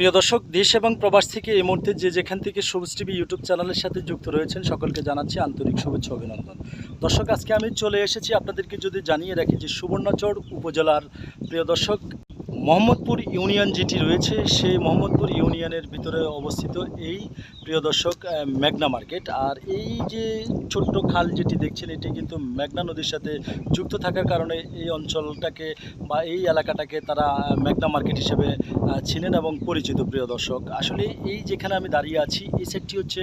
প্রিয় দর্শক, দেশ এবং প্রবাস থেকে এই মুহূর্তে যে যেখান থেকে সবুজ টিভি ইউটিউব চ্যানেলের সাথে যুক্ত রয়েছেন, সকলকে জানাচ্ছি আন্তরিক শুভেচ্ছা, অভিনন্দন। দর্শক, আজকে আমি চলে এসেছি আপনাদেরকে যদি জানিয়ে রাখি যে সুবর্ণচর উপজেলার, প্রিয় দর্শক মোহাম্মদপুর ইউনিয়ন যেটি রয়েছে, সেই মোহাম্মদপুর ইউনিয়নের ভিতরে অবস্থিত এই প্রিয় দর্শক মেঘনা মার্কেট। আর এই যে ছোট্ট খাল যেটি দেখছেন, এটি কিন্তু মেঘনা নদীর সাথে যুক্ত থাকার কারণে এই অঞ্চলটাকে বা এই এলাকাটাকে তারা মেঘনা মার্কেট হিসেবে চিনেন এবং পরিচিত প্রিয় দর্শক। আসলে এই যেখানে আমি দাঁড়িয়ে আছি, এই সাইডটি হচ্ছে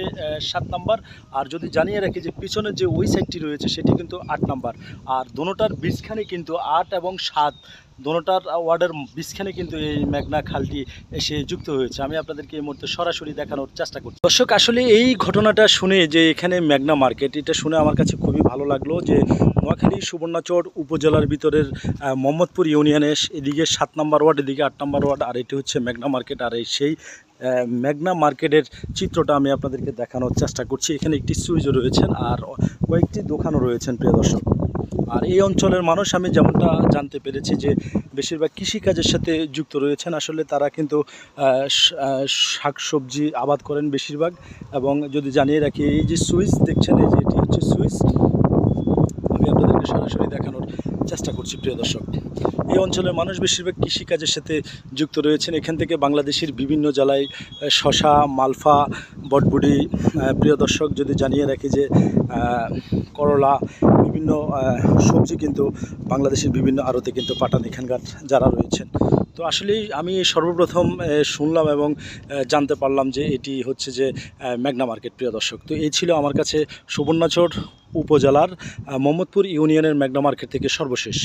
সাত নাম্বার। আর যদি জানিয়ে রাখি যে পিছনের যে ওই সাইডটি রয়েছে, সেটি কিন্তু আট নাম্বার। আর দোনোটার বীজখানে কিন্তু আট এবং সাত। দোনোটার ওয়ার্ডের বীজখানে কিন্তু এই মেঘনা খালটি এসে যুক্ত হয়েছে। আমি আপনাদেরকে এই মুহূর্তে সরাসরি দেখানোর চেষ্টা করছি। দর্শক, আসলে এই ঘটনাটা শুনে যে এখানে মেঘনা মার্কেট, এটা শুনে আমার কাছে খুবই ভালো লাগল যে নোয়াখালী সুবর্ণচর উপজেলার ভিতরের মোহাম্মদপুর ইউনিয়নে এদিকে সাত নম্বর ওয়ার্ড, এদিকে আট নম্বর ওয়ার্ড, আর এটি হচ্ছে মেঘনা মার্কেট। আর এই সেই মেঘনা মার্কেটের চিত্রটা আমি আপনাদেরকে দেখানোর চেষ্টা করছি। এখানে একটি সুইচও রয়েছেন আর কয়েকটি দোকানও রয়েছেন, প্রিয় দর্শক। আর এই অঞ্চলের মানুষ আমি যেমনটা জানতে পেরেছি যে বেশিরভাগ কৃষিকাজের সাথে যুক্ত রয়েছেন, আসলে তারা কিন্তু শাক সবজি আবাদ করেন বেশিরভাগ। এবং যদি জানিয়ে রাখি, এই যে সুইচ দেখছেন, এই যে এটি হচ্ছে সুইচ আমি আপনাদেরকে সরাসরি দেখানোর চেষ্টা করছি, প্রিয় দর্শক। এই অঞ্চলের মানুষ বেশিরভাগ কৃষিকাজের সাথে যুক্ত রয়েছেন। এখান থেকে বাংলাদেশের বিভিন্ন জেলায় শশা, মালফা বটবুডি প্রিয় দর্শক যদি জানিয়ে রাখি যে করলা, বিভিন্ন সবজি কিন্তু বাংলাদেশের বিভিন্ন আড়তে কিন্তু পাঠান এখানকার যারা রয়েছেন। তো আসলেই আমি সর্বপ্রথম শুনলাম এবং জানতে পারলাম যে এটি হচ্ছে যে মেঘনা মার্কেট, প্রিয় দর্শক। তো এই ছিল আমার কাছে সুবর্ণচর উপজেলার মোহাম্মদপুর ইউনিয়নের মেঘনা মার্কেট থেকে সর্বশেষ।